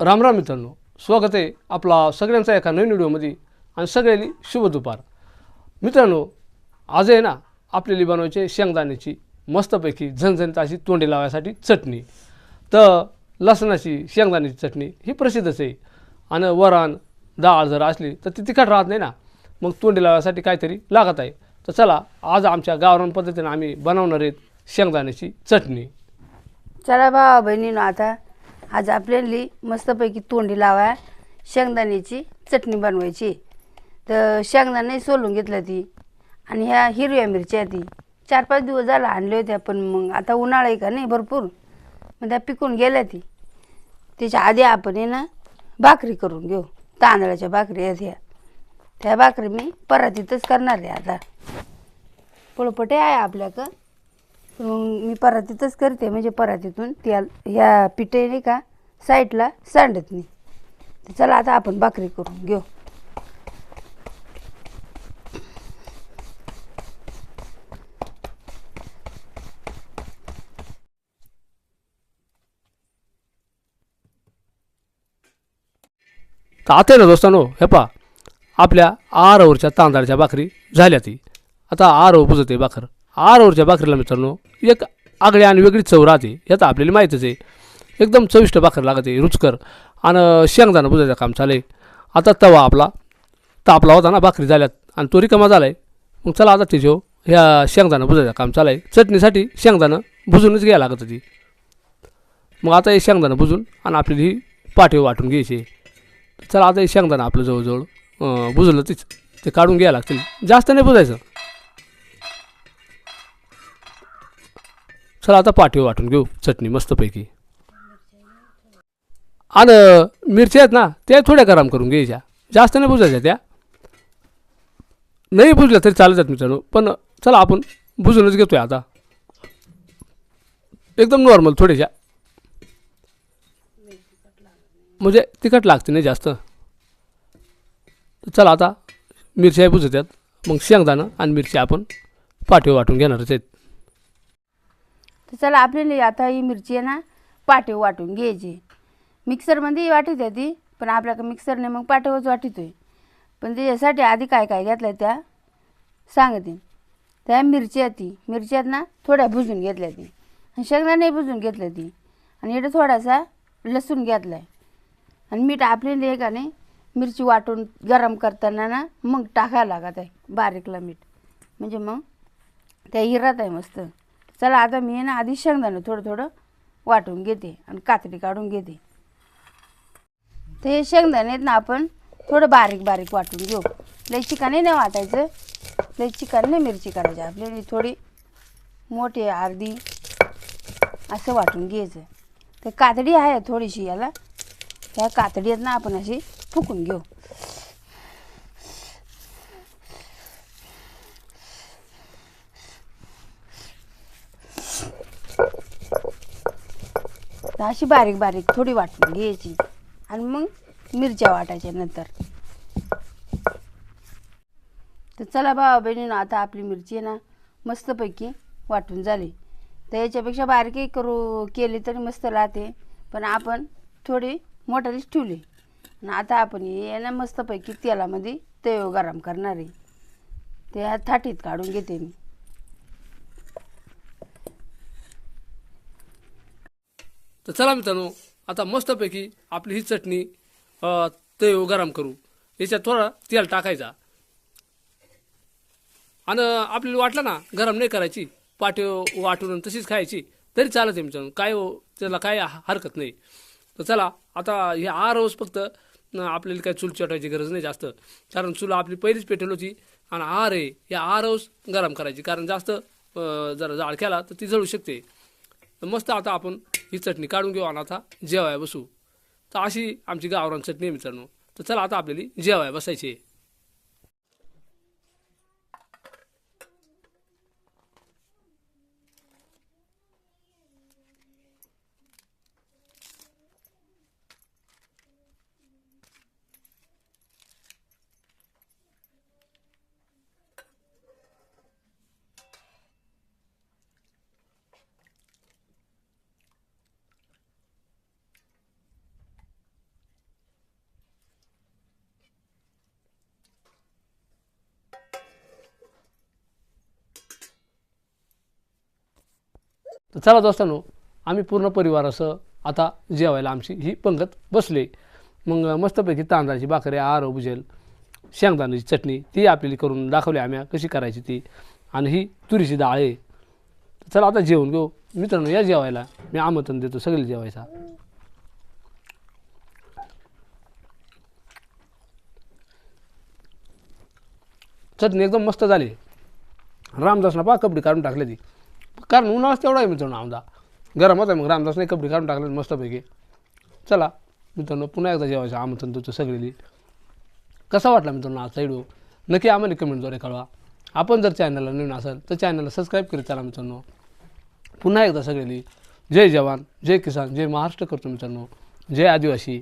राम राम मित्रांनो स्वागत आहे आपला सगळ्यांचा एका नवीन व्हिडिओमध्ये आणि सगळ्यांनी शुभ दुपार. मित्रांनो आज आहे ना आपल्याली बनवायचे शेंगदाण्याची मस्तपैकी झणझणीत अशी तोंडी लावायसाठी चटणी. तर लसणाची शेंगदाण्याची चटणी ही प्रसिद्धच आहे. आणि वरण डाळ जर असली तर ती तिखट राहत नाही ना मग तोंडी लावायसाठी काहीतरी लागत आहे. तर चला आज आमच्या गावरान पद्धतीनं आम्ही बनवणार आहेत शेंगदाण्याची चटणी. चला भावा बहिणीनं आता आज आपल्याला मस्तपैकी तोंडी लावा शेंगदाण्याची चटणी बनवायची. तर शेंगदाणे सोलून घेतलं ती आणि ह्या हिरव्या मिरच्या ती. चार पाच दिवस झाला आणल्या होत्या पण मग आता उन्हाळा आहे का नाही भरपूर. मग त्या पिकून गेल्या ती. त्याच्या आधी आपण आहे ना भाकरी करून घेऊ. तांदळाच्या भाकरी आहेत ह्या. त्या भाकरी मी परातीतच करणार आहे आता. पोळपटे आहे आपल्याकडं. मग मी परातीतच करते म्हणजे परातीतून त्या ह्या पिठे नाही का साईडला सांडत नाही. तर चला आता आपण भाकरी करून घेऊ. तर आता आहे ना दोस्तानो हे पा आपल्या आरवरच्या तांदळाच्या भाकरी झाल्या ती. आता आरव बुजते भाकर. आरवरच्या भाकरीला मित्रांनो एक आगळी आणि वेगळी चव राहते याचा आपल्याला माहीतच आहे. एकदम चविष्ट भाकर लागते रुचकर. आणि शेंगदाणा बुजायचं काम चालेल आता तवा आपला तापला होता ना भाकरी झाल्यात आणि तो रिकामा झाला आहे मग चला आता तिच्या ह्या शेंगदाणा बुजायचं काम चालू आहे चटणीसाठी शेंगदाणं भुजूनच घ्यायला लागत ती मग आता हे शेंगदाणं भुजून आणि आपली ही पाठी वाटून घ्यायची. चला आता हे शेंगदाणा आपलं जवळजवळ भुजलं बुजलं तीच ते काढून घ्यायला लागतील. जास्त नाही बुजायचं. चला आता पाठी वाटून घेऊ चटणी मस्तपैकी. आणि मिरच्या आहेत ना त्या थोड्या गरम करून घ्यायच्या. जास्त नाही बुजायच्या त्या. नाही बुजल्या तरी चालतात मित्रांनो पण चला आपण बुजूनच घेतोय आता. एकदम नॉर्मल थोड्याशा. म्हणजे तिखट लागते नाही जास्त. चला आता मिरच्या बुजत्यात मग शेंगदाणं आणि मिरची आपण पाठी वाटून घेणारच आहेत. चला आपल्याला आता ही मिरची आहे ना पाटे वाटून घ्यायची. मिक्सरमध्ये वाटीत आहे ती पण आपल्याकडे मिक्सरने मग पाटेवच वाटीतो आहे पण त्याच्यासाठी आधी काय काय घेतलं त्या सांगते. त्या मिरच्या ती. मिरच्यात ना थोड्या भुजून घेतल्या ती. आणि शेंगदाणे भुजून घेतलं ती. आणि इथं थोडासा लसूण घेतला आहे आणि मीठ आपल्याला का नाही मिरची वाटून गरम करताना ना मग टाकायला लागत आहे बारीकला मीठ. म्हणजे मग त्या हिरात आहे मस्त. चला आता मी ना आधी शेंगदाणं थोडं थोडं वाटून घेते आणि कातडी काढून घेते. तर हे शेंगदाणे आहेत ना आपण थोडं बारीक बारीक वाटून घेऊ. लई चिकाने नाही वाटायचं. लई चिकन नाही मिरची काढायची. आपल्याला थोडी मोठी अर्धी असं वाटून घ्यायचं. तर कातडी आहे थोडीशी याला. ह्या कातडी आहेत ना आपण अशी फुकून घेऊ. तर अशी बारीक बारीक थोडी वाटून घ्यायची. आणि मग मिरच्या वाटायच्या नंतर. तर चला भावा बहिणीनं आता आपली मिरची आहे ना मस्तपैकी वाटून झाली. तर याच्यापेक्षा बारीकही करू केली तरी मस्त राहते. पण आपण थोडी मोठालीच ठेवली. आणि आता आपण हे आहे ना मस्तपैकी तेलामध्ये तयो गरम करणार आहे. ते ह्या थाटीत काढून घेते मी. तर चला मित्रांनो आता मस्तपैकी आपली ही चटणी ते गरम करू. याच्यात थोडा तेल टाकायचा. आणि आपल्याला वाटलं ना गरम नाही करायची पाठी वाटून आणि तशीच खायची तरी चालत आहे मित्रांनो. काय हो त्याला काय हरकत नाही. तर चला आता हे आर रोज फक्त आपल्याला काय चूल चटवायची गरज नाही जास्त. कारण चूल आपली पहिलीच पेटेल होती आणि आर आहे या आ रोज गरम करायची. कारण जास्त जरा जाळ केला तर ती जळू शकते. तर मस्त आता आपण ही चटणी काढून घेऊ आणि आता जेवाय बसू. तर अशी आमची गावरान चटणी आहे मित्रांनो. तर चला आता आपल्याला जेवाय बसायची तर चला दोस्तांनो आम्ही पूर्ण परिवारासह आता जेवायला आमची ही पंगत बसले. मग मस्तपैकी तांदळाची भाकरी आर भुजेल शेंगदाण्याची चटणी ती आपल्याला करून दाखवली आम्ही कशी करायची ती. आणि ही तुरीची डाळ आहे. चला आता जेवण घेऊ. मित्रांनो या जेवायला मी आमंत्रण देतो सगळे जेवायचा. चटणी एकदम मस्त झाली. रामदासना पहा कपडे काढून टाकले ती. कारण उन्हाळाच तेवढा आहे मित्रांनो आमदा गरमच आहे मग रामदासने कपडे काढून टाकले मस्तपैकी. चला मित्रांनो पुन्हा एकदा जेवायचं आमंत्रण देतो सगळेली कसा वाटला मित्रांनो आजचा व्हिडिओ नक्की आम्हाला कमेंटद्वारे कळवा. आपण जर चॅनलला नवीन असाल तर चॅनलला सबस्क्राईब करीत चला मित्रांनो. पुन्हा एकदा सगळेली जय जवान जय किसान जय महाराष्ट्र करतो मित्रांनो. जय आदिवासी.